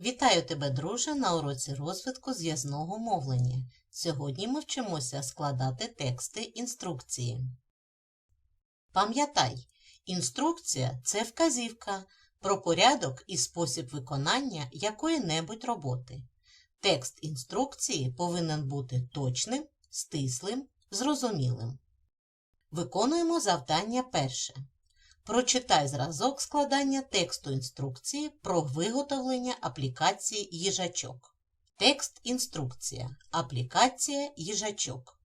Вітаю тебе, друже, на уроці розвитку зв'язного мовлення. Сьогодні ми вчимося складати тексти інструкції. Пам'ятай, інструкція це вказівка про порядок і спосіб виконання якої-небудь роботи. Текст інструкції повинен бути точним, стислим, зрозумілим. Виконуємо завдання перше. Прочитай зразок складання тексту інструкції про виготовлення аплікації їжачок. Текст інструкція. Аплікація їжачок.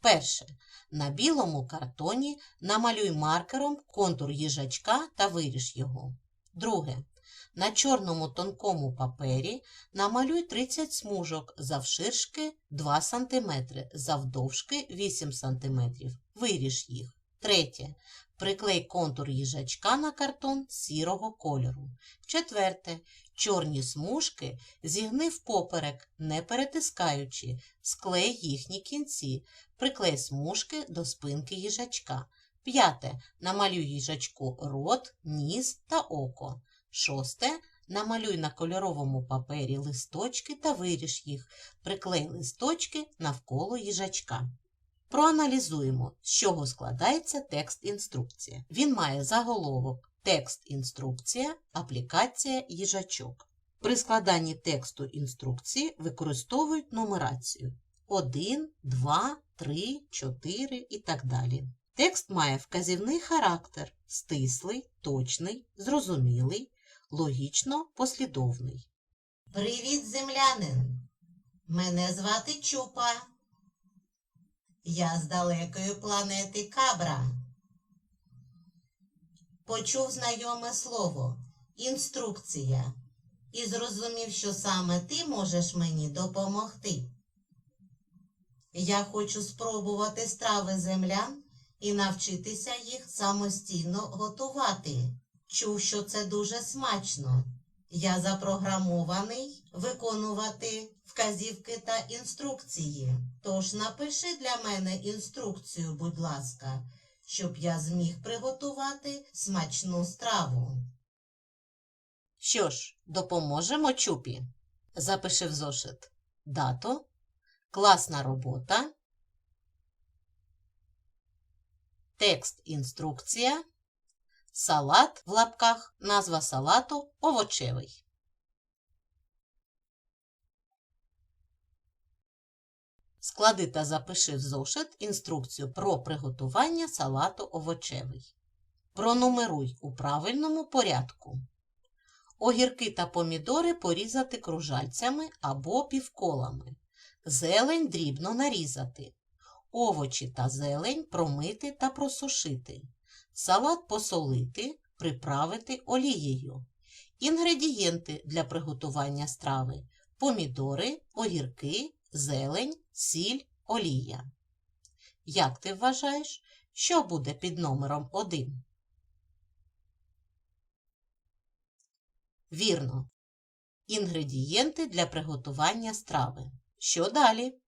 Перше. На білому картоні намалюй маркером контур їжачка та виріж його. Друге. На чорному тонкому папері намалюй 30 смужок завширшки 2 см, завдовжки 8 см. Виріж їх. Третє. Приклей контур їжачка на картон сірого кольору. Четверте. Чорні смужки зігни впоперек, не перетискаючи, склей їхні кінці, приклей смужки до спинки їжачка. П'яте. Намалюй їжачку рот, ніс та око. Шосте. Намалюй на кольоровому папері листочки та виріж їх. Приклей листочки навколо їжачка. Проаналізуємо, з чого складається текст інструкція. Він має заголовок Текст інструкція, аплікація їжачок. При складанні тексту інструкції використовують нумерацію 1, 2, 3, 4 і так далі. Текст має вказівний характер стислий, точний, зрозумілий, логічно послідовний. Привіт, землянин! Мене звати Чупа. Я з далекої планети Кабра. Почув знайоме слово інструкція і зрозумів, що саме ти можеш мені допомогти. Я хочу спробувати страви землян і навчитися їх самостійно готувати. Чув, що це дуже смачно. Я запрограмований виконувати вказівки та інструкції. Тож напиши для мене інструкцію, будь ласка, щоб я зміг приготувати смачну страву. Що ж, допоможемо чупі. Запиши в зошит дату, класна робота, текст інструкція, салат в лапках, назва салату овочевий. Склади та запиши в зошит інструкцію про приготування салату овочевий. Пронумеруй у правильному порядку. Огірки та помідори порізати кружальцями або півколами. Зелень дрібно нарізати. Овочі та зелень промити та просушити. Салат посолити, приправити олією. Інгредієнти для приготування страви: помідори, огірки, зелень, сіль, олія. Як ти вважаєш, що буде під номером 1? Вірно. Інгредієнти для приготування страви. Що далі?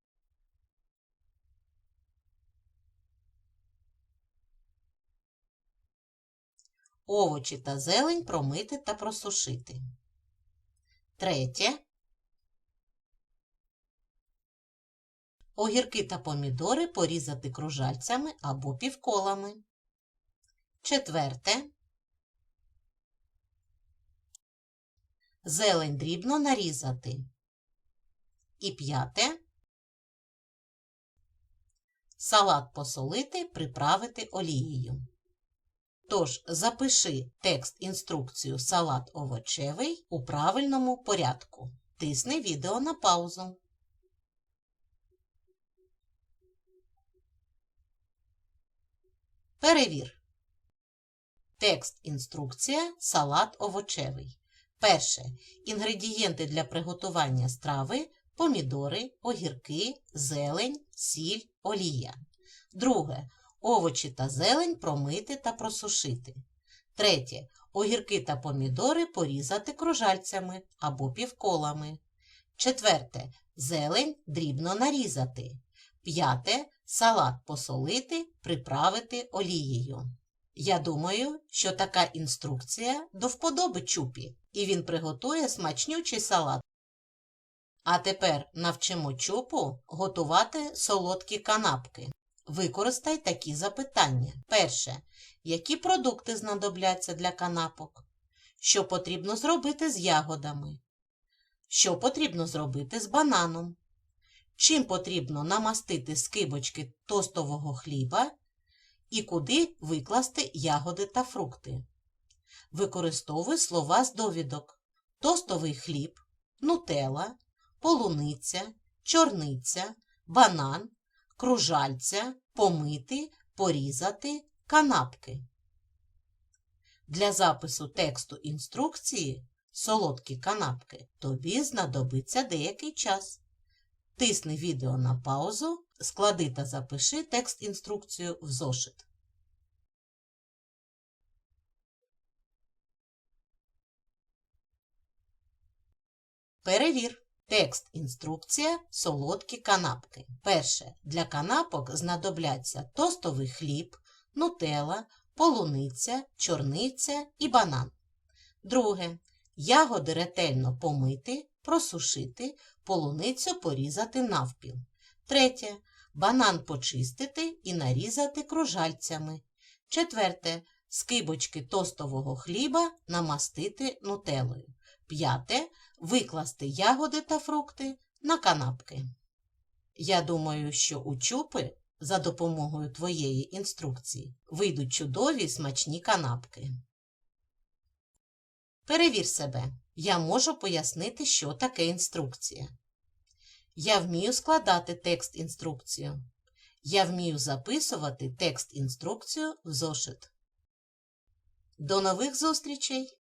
Овочі та зелень промити та просушити. Третє. Огірки та помідори порізати кружальцями або півколами. Четверте. Зелень дрібно нарізати. І п'яте. Салат посолити, приправити олією. Тож запиши текст інструкцію салат овочевий у правильному порядку. Тисни відео на паузу. Перевір. Текст інструкція салат овочевий. Перше. Інгредієнти для приготування страви помідори, огірки, зелень, сіль, олія. Друге. Овочі та зелень промити та просушити. Третє. Огірки та помідори порізати кружальцями або півколами. Четверте. Зелень дрібно нарізати. П'яте. Салат посолити, приправити олією. Я думаю, що така інструкція до вподоби чупі. і він приготує смачнючий салат. А тепер навчимо чупу готувати солодкі канапки. Використай такі запитання. Перше. Які продукти знадобляться для канапок? Що потрібно зробити з ягодами? Що потрібно зробити з бананом? Чим потрібно намастити скибочки тостового хліба? І куди викласти ягоди та фрукти? Використовуй слова з довідок: тостовий хліб, нутела, полуниця, чорниця, банан, кружальця, помити, порізати, канапки. Для запису тексту інструкції солодкі канапки тобі знадобиться деякий час. Тисни відео на паузу, склади та запиши текст інструкцію в зошит. Перевір. Текст інструкція солодкі канапки. Перше. Для канапок знадобляться тостовий хліб, нутела, полуниця, чорниця і банан. Друге. Ягоди ретельно помити, просушити, полуницю порізати навпіл. Третє. Банан почистити і нарізати кружальцями. Четверте. Скибочки тостового хліба намастити нутелою. П'яте. Викласти ягоди та фрукти на канапки. Я думаю, що у чупи за допомогою твоєї інструкції вийдуть чудові смачні канапки. Перевір себе. Я можу пояснити, що таке інструкція. Я вмію складати текст інструкцію. Я вмію записувати текст інструкцію в зошит. До нових зустрічей!